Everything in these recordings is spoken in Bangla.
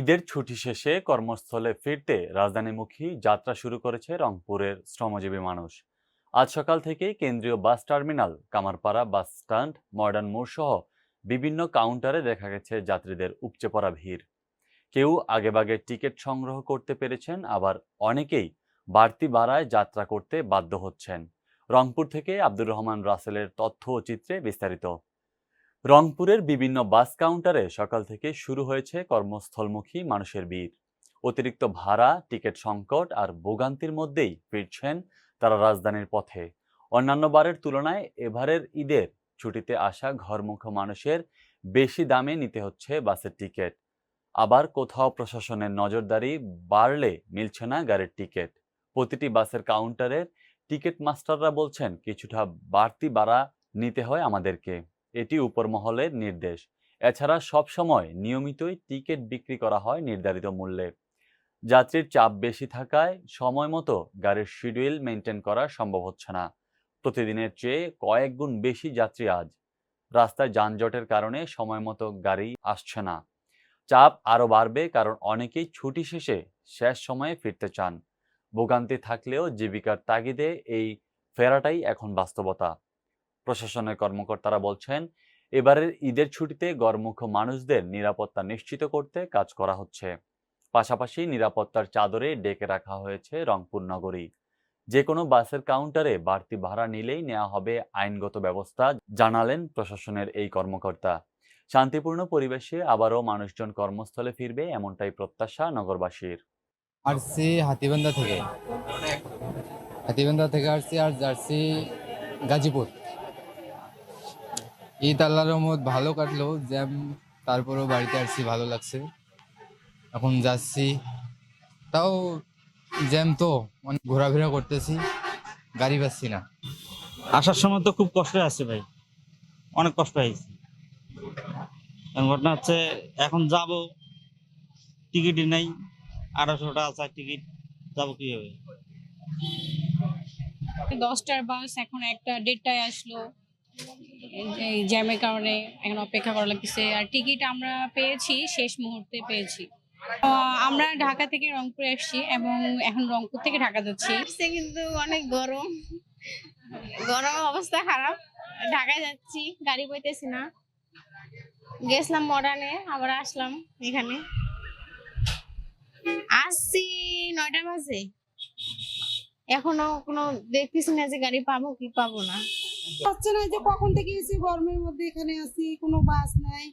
ঈদের ছুটি শেষে কর্মস্থলে ফিরতে রাজধানীমুখী যাত্রা শুরু করেছে রংপুরের শ্রমজীবী মানুষ। আজ সকাল থেকেই কেন্দ্রীয় bus terminal, Kamarpara bus stand modern মোড় সহ বিভিন্ন কাউন্টারে দেখা গেছে যাত্রীদের উপচে পড়া ভিড়। কেউ আগেভাগে টিকিট সংগ্রহ করতে পেরেছেন, আবার অনেকেই বাড়তি ভাড়ায় যাত্রা করতে বাধ্য হচ্ছেন। রংপুর থেকে আব্দুর রহমান রাসেলের তথ্য ও চিত্রে বিস্তারিত। রংপুরের বিভিন্ন বাস কাউন্টারে সকাল থেকে শুরু হয়েছে কর্মস্থলমুখী মানুষের ভিড়। অতিরিক্ত ভাড়া, টিকিট সংকট আর ভোগান্তির মধ্যেই ফিরছেন তারা রাজধানীর পথে। অন্যান্য বারের তুলনায় এবারের ঈদের ছুটিতে আসা ঘরমুখ মানুষের বেশি দামে নিতে হচ্ছে বাসের টিকিট। আবার কোথাও প্রশাসনের নজরদারি বাড়লে মিলছে না গাড়ির টিকিট। প্রতিটি বাসের কাউন্টারের টিকিট মাস্টাররা বলছেন, কিছুটা বাড়তি ভাড়া নিতে হয় আমাদেরকে। এটি উপর মহলের নির্দেশ। এছাড়া সব সময় নিয়মিতই টিকিট বিক্রি করা হয় নির্ধারিত মূল্যে। যাত্রীর চাপ বেশি থাকায় সময় মতো গাড়ির শিডিউল মেনটেন করা সম্ভব হচ্ছে না। প্রতিদিনের চেয়ে কয়েক গুণ বেশি যাত্রী আজ। রাস্তায় যানজটের কারণে সময় মতো গাড়ি আসছে না। চাপ আরও বাড়বে কারণ অনেকেই ছুটি শেষে শেষ সময়ে ফিরতে চান। ভোগান্তি থাকলেও জীবিকার তাগিদে এই ফেরাটাই এখন বাস্তবতা। প্রশাসনের কর্মকর্তারা বলছেন, এবারের ঈদের ছুটিতে গড়মুখ মানুষদের নিরাপত্তা নিশ্চিত করতে কাজ করা হচ্ছে। পাশাপাশি নিরাপত্তার চাদরে ডেকে রাখা হয়েছে রংপুর নগরী। যে কোনো বাসের কাউন্টারে বাড়তি ভাড়া নিলেই নেওয়া হবে আইনগত ব্যবস্থা, জানালেন প্রশাসনের এই কর্মকর্তা। শান্তিপূর্ণ পরিবেশে আবারও মানুষজন কর্মস্থলে ফিরবে এমনটাই প্রত্যাশা নগরবাসীর। আসছি হাতিবান্ধা থেকে। হাতিবান্ধা থেকে আসছি আর যাচ্ছি গাজীপুর। ঈদ আল্লাহর রহমত ভালো কাটলো জ্যাম তারপরেও বাড়িতে আসছি ভালো লাগছে। এখন যাচ্ছি। তাও জ্যাম তো অনেক ঘোরাফেরা করতেছি গাড়ি পাচ্ছি না। আসার সময় তো খুব কষ্ট আছে ভাই। অনেক কষ্ট হয়েছে। এখন ঘটনা হচ্ছে এখন যাব টিকিটই নেই আড়াইশো টাকা আছে টিকিট যাব কীভাবে? দশটার বাস এখন একটা দেড়টায় আসলো। এই জ্যামের কারণে এখন অপেক্ষা করা লাগতেছে। আর টিকিট আমরা পেয়েছি, শেষ মুহূর্তে পেয়েছি। আমরা ঢাকা থেকে রংপুর এসেছি এবং এখন রংপুর থেকে ঢাকা যাচ্ছি। আসছে কিন্তু অনেক গরম। গরম অবস্থা খারাপ। ঢাকায় যাচ্ছি, গাড়ি পাইতেছি না। গেছিলাম মডার্নে, আবার আসলাম এখানে। আসছি নয়টা বাজে এখনও কোনো দেখতেছি না যে গাড়ি পাবো কি পাবো না। হচ্ছে না যে কখন থেকে এসি গরমের মধ্যে এখানে আসি কোনো বাস নাই।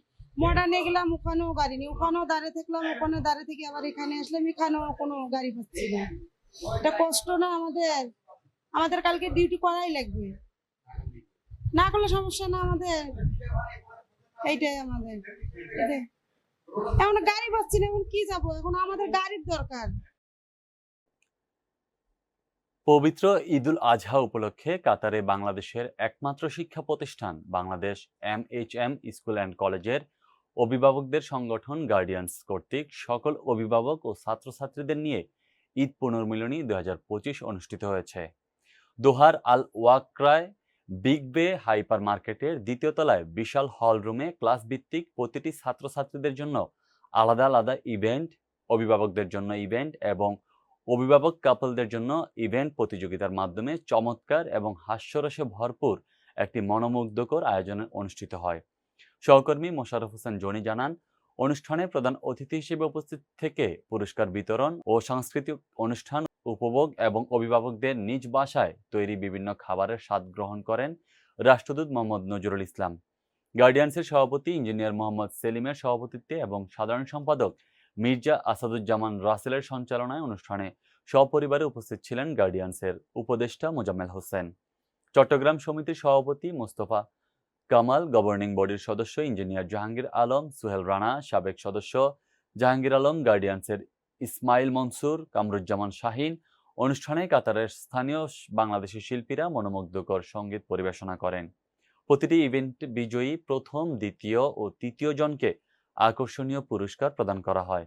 মডার্নে গেলাম ওখানেও গাড়ি নেই। ওখানেও দাঁড়িয়ে থাকলাম, ওখানে দাঁড়িয়ে থেকে আবার এখানে আসলাম, এখানেও কোনো গাড়ি পাচ্ছি না। এটা কষ্ট না আমাদের? আমাদের কালকে ডিউটি করাই লাগবে। না করলে সমস্যা না আমাদের। এইটাই আমাদের। এখন গাড়ি পাচ্ছি না এখন কি যাব? এখন আমাদের গাড়ির দরকার। পবিত্র ঈদুল আজহা উপলক্ষে কাতারে বাংলাদেশের একমাত্র শিক্ষা প্রতিষ্ঠান Bangladesh M H M school and কলেজের অভিভাবকদের সংগঠন গার্ডিয়ান্স কর্তৃক সকল অভিভাবক ও ছাত্রছাত্রীদের নিয়ে ঈদ পুনর্মিলনী দু হাজার পঁচিশ অনুষ্ঠিত হয়েছে। দোহার আল ওয়াক্রায় বিগ বে হাইপার মার্কেটের দ্বিতীয় তলায় বিশাল হল রুমে ক্লাস ভিত্তিক প্রতিটি ছাত্রছাত্রীদের জন্য আলাদা আলাদা ইভেন্ট, অভিভাবকদের জন্য ইভেন্ট এবং অভিভাবক কাপলদের জন্য ইভেন্ট প্রতিযোগিতার মাধ্যমে চমৎকার এবং হাস্যরসে ভরপুর একটি মনোমুগ্ধকর আয়োজনে অনুষ্ঠিত হয়। সহকর্মী মোশারফ হোসেন জনি জানান, অনুষ্ঠানে প্রধান অতিথি হিসেবে উপস্থিত থেকে পুরস্কার বিতরণ ও সাংস্কৃতিক অনুষ্ঠান উপভোগ এবং অভিভাবকদের নিজ বাসায় তৈরি বিভিন্ন খাবারের স্বাদ গ্রহণ করেন রাষ্ট্রদূত মোহাম্মদ নজরুল ইসলাম। গার্ডিয়ান্সের সভাপতি ইঞ্জিনিয়ার মোহাম্মদ সেলিমের সভাপতিত্বে এবং সাধারণ সম্পাদক মির্জা আসাদুজ্জামান রাসেলের সঞ্চালনায় অনুষ্ঠানে সপরিবারে উপস্থিত ছিলেন গার্ডিয়ান্সের উপদেষ্টা মোজাম্মেল হোসেন। চট্টগ্রাম সমিতির সভাপতি মোস্তফা কামাল, গভর্নিং বডির সদস্য ইঞ্জিনিয়ার জাহাঙ্গীর আলম, সুহেল রানা, সাবেক সদস্য জাহাঙ্গীর আলম, গার্ডিয়ান্সের ইসমাইল মনসুর, কামরুজ্জামান শাহিন। অনুষ্ঠানে কাতারের স্থানীয় বাংলাদেশি শিল্পীরা মনোমুগ্ধকর সংগীত পরিবেশনা করেন। প্রতিটি ইভেন্ট বিজয়ী প্রথম, দ্বিতীয় ও তৃতীয় জনকে আকর্ষণীয় পুরস্কার প্রদান করা হয়।